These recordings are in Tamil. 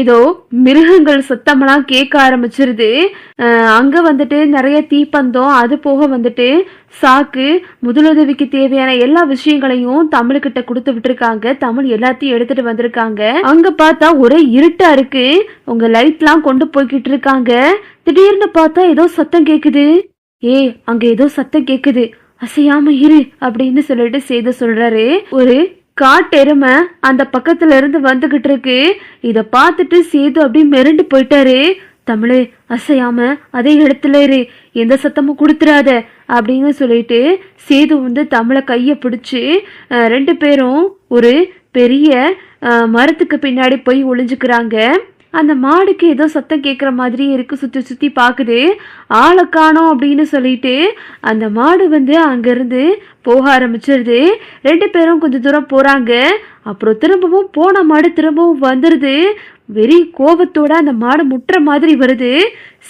ஏதோ மிருகங்கள் சத்தமெல்லாம் கேட்க ஆரம்பிச்சிருது. அங்கே அங்க வந்துட்டு நிறைய தீப்பந்தம் அது போக வந்துட்டு சாக்கு முதலுதவிக்கு தேவையான எல்லா விஷயங்களையும் தமிழ்கிட்ட கொடுத்து விட்டுருக்காங்க. தமிழ் எல்லாத்தையும் எடுத்துட்டு வந்திருக்காங்க. அங்க பார்த்தா ஒரே இருட்டா இருக்கு. உங்க லைட்லாம் கொண்டு போய்கிட்டு இருக்காங்க. திடீர்னு பார்த்தா ஏதோ சத்தம் கேக்குது. ஏய் அங்க ஏதோ சத்தம் கேக்குது. அசையாம இரு அப்படின்னு சொல்லிட்டு சேது சொல்றாரு. ஒரு காட்டெருமை அந்த பக்கத்துல இருந்து வந்துகிட்டு இருக்கு. இத பார்த்துட்டு சேது அப்படியே மிரண்டு போயிட்டாரு. தமிழே அசையாம அதே இடத்துல இரு. எந்த சத்தமும் கொடுத்துறாத அப்படின்னு சொல்லிட்டு சேது வந்து தமிழை கையை பிடிச்சி ரெண்டு பேரும் ஒரு பெரிய மரத்துக்கு பின்னாடி போய் ஒளிஞ்சுக்கிறாங்க. அந்த மாடுக்கு ஏதோ சத்தம் கேட்குற மாதிரி இருக்கு சுற்றி சுற்றி பார்க்குது ஆளை காணோம் அப்படின்னு சொல்லிட்டு அந்த மாடு வந்து அங்கேருந்து போக ஆரம்பிச்சிருது. ரெண்டு பேரும் கொஞ்சம் தூரம் போகிறாங்க அப்புறம் திரும்பவும் போன மாடு திரும்பவும் வந்துடுது வெறி கோபத்தோட அந்த மாடு முட்டுற மாதிரி வருது.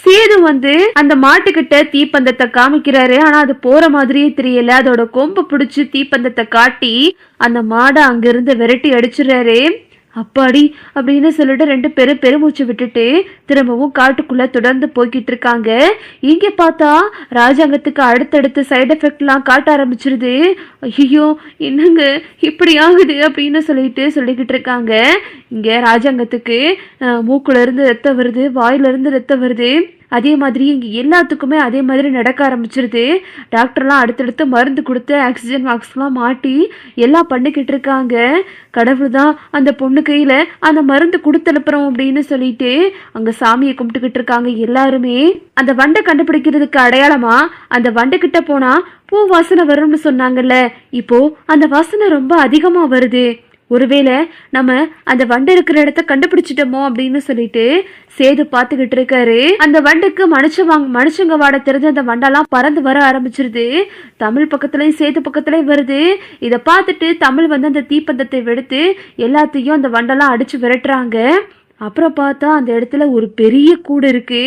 சேது வந்து அந்த மாட்டுக்கிட்ட தீப்பந்தத்தை காமிக்கிறாரு. ஆனா அது போற மாதிரியே தெரியல. அதோட கொம்பை பிடிச்சி தீப்பந்தத்தை காட்டி அந்த மாடை அங்கிருந்து விரட்டி அடிச்சிடுறாரு. அப்பாடி அப்படின்னு சொல்லிட்டு ரெண்டு பேரும் பெருமூச்சு விட்டுட்டு திரும்பவும் காட்டுக்குள்ள தொடர்ந்து போய்கிட்டு இருக்காங்க. இங்க பார்த்தா ராஜாங்கத்துக்கு அடுத்தடுத்து சைடு எஃபெக்ட்லாம் காட்ட ஆரம்பிச்சிருது. ஐயோ என்னங்க இப்படி ஆகுது அப்படின்னு சொல்லிட்டு சொல்லிக்கிட்டு இருக்காங்க. இங்க ராஜாங்கத்துக்கு மூக்குல இருந்து ரத்தம் வருது வாயிலிருந்து ரத்தம் வருது. அதே மாதிரி இங்கே எல்லாத்துக்குமே அதே மாதிரி நடக்க ஆரம்பிச்சிருது. டாக்டர்லாம் அடுத்தடுத்து மருந்து கொடுத்து ஆக்சிஜன் மாஸ்க்லாம் மாட்டி எல்லாம் பண்ணிக்கிட்டு இருக்காங்க. கடவுள் தான் அந்த பொண்ணு கையில் அந்த மருந்து கொடுத்தனுப்புறோம் அப்படின்னு சொல்லிட்டு அங்கே சாமியை கும்பிட்டுக்கிட்டு இருக்காங்க எல்லாருமே. அந்த வண்டை கண்டுபிடிக்கிறதுக்கு அடையாளமா? அந்த வண்டுக்கிட்ட போனா பூ வாசனை வரும்னு சொன்னாங்கல்ல. இப்போ அந்த வாசனை ரொம்ப அதிகமாக வருது. ஒருவேளை நம்ம அந்த வண்டு இருக்கிற இடத்த கண்டுபிடிச்சிட்டோமோ அப்படின்னு சொல்லிட்டு சேது பார்த்துக்கிட்டு இருக்காரு. அந்த வண்டுக்கு மனுஷ வாங்க மனுஷங்க வாட தெரிஞ்ச அந்த வண்டெல்லாம் பறந்து வர ஆரம்பிச்சிருது. தமிழ் பக்கத்துலயும் சேது பக்கத்துலயும் வருது. இதை பார்த்துட்டு தமிழ் வந்து அந்த தீப்பந்தத்தை வெடுத்து எல்லாத்தையும் அந்த வண்டெல்லாம் அடிச்சு விரட்டுறாங்க. அப்புறம் பார்த்தா அந்த இடத்துல ஒரு பெரிய கூடு இருக்கு.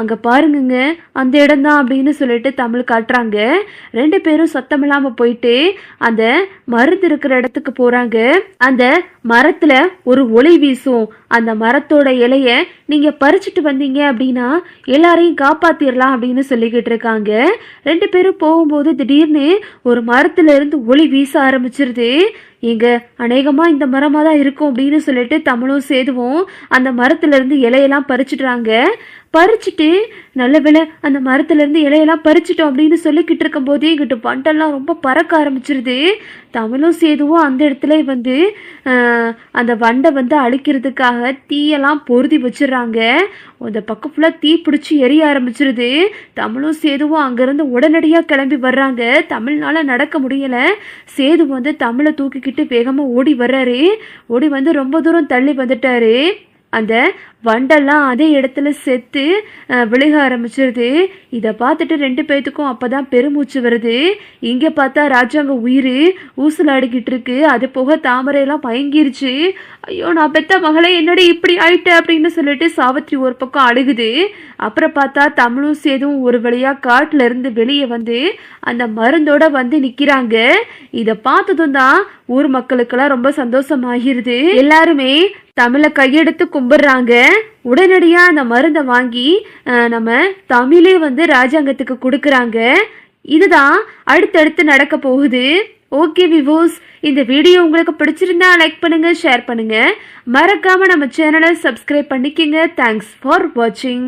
அங்க பாருங்கங்க அந்த இடம்தான் அப்படின்னு சொல்லிட்டு தமிழ் காட்டுறாங்க. ரெண்டு பேரும் சத்தம் இல்லாம போயிட்டு அந்த மருந்து இருக்கிற இடத்துக்கு போறாங்க. அந்த மரத்துல ஒரு ஒளி வீசும். அந்த மரத்தோட இலைய நீங்க பறிச்சுட்டு வந்தீங்க அப்படின்னா எல்லாரையும் காப்பாத்திரலாம் அப்படின்னு சொல்லிக்கிட்டு இருக்காங்க. ரெண்டு பேரும் போகும்போது திடீர்னு ஒரு மரத்துல இருந்து ஒளி வீச ஆரம்பிச்சிருது. இங்க அநேகமா இந்த மரமா தான் இருக்கும் அப்படின்னு சொல்லிட்டு தமிழும் சேதுவும் அந்த மரத்துல இருந்து இலையெல்லாம் பறிச்சுடுறாங்க. பறிச்சுட்டு நல்ல வேலை அந்த மரத்துலேருந்து இலையெல்லாம் பறிச்சிட்டோம் அப்படின்னு சொல்லிக்கிட்டு இருக்கும் போதே பண்டெல்லாம் ரொம்ப பறக்க ஆரம்பிச்சிருது. தமிழும் சேதுவும் அந்த இடத்துல வந்து அந்த வண்டை வந்து அழிக்கிறதுக்காக தீயெல்லாம் பொருதி வச்சிடுறாங்க. அந்த பக்கம் ஃபுல்லாக தீ பிடிச்சி எரிய ஆரம்பிச்சிருது. தமிழும் சேதுவும் அங்கேருந்து உடனடியாக கிளம்பி வர்றாங்க. தமிழ்னால நடக்க முடியலை. சேது வந்து தமிழை தூக்கிக்கிட்டு வேகமாக ஓடி வர்றாரு. ஓடி வந்து ரொம்ப தூரம் தள்ளி வந்துட்டாரு. அந்த வண்டெல்லாம் அதே இடத்துல செத்து விழுக ஆரம்பிச்சிருது. இதை பார்த்துட்டு ரெண்டு பேர்த்துக்கும் அப்பதான் பெருமூச்சு வருது. இங்கே பார்த்தா ராஜாங்க உயிர் ஊசலாடிக்கிட்டு இருக்கு. அது போக தாமரையெல்லாம் பயங்கிருச்சு ஐயோ நான் பெத்த மகளே என்னடி இப்படி ஆயிட்ட அப்படின்னு சொல்லிட்டு சாவித்ரி ஒரு பக்கம் அழுகுது. அப்புறம் பார்த்தா தமிழும் சேதும் ஒரு வழியாக காட்டுல இருந்து வெளியே வந்து அந்த மருந்தோட வந்து நிற்கிறாங்க இதை பார்த்ததும் தான் ஊர் மக்களுக்கெல்லாம் ரொம்ப சந்தோஷமாகிருது. எல்லாருமே தமிழை கையெடுத்து கும்பிடுறாங்க. உடனடியாக அந்த மருந்தை வாங்கி நம்ம தமிழே வந்து ராஜாங்கத்துக்கு கொடுக்குறாங்க. இதுதான் அடுத்தடுத்து நடக்க போகுது. ஓகே விவோஸ் இந்த வீடியோ உங்களுக்கு பிடிச்சிருந்தா லைக் பண்ணுங்க ஷேர் பண்ணுங்க. மறக்காம நம்ம சேனலை சப்ஸ்கிரைப் பண்ணிக்கிங்க. தேங்க்ஸ் ஃபார் வாட்சிங்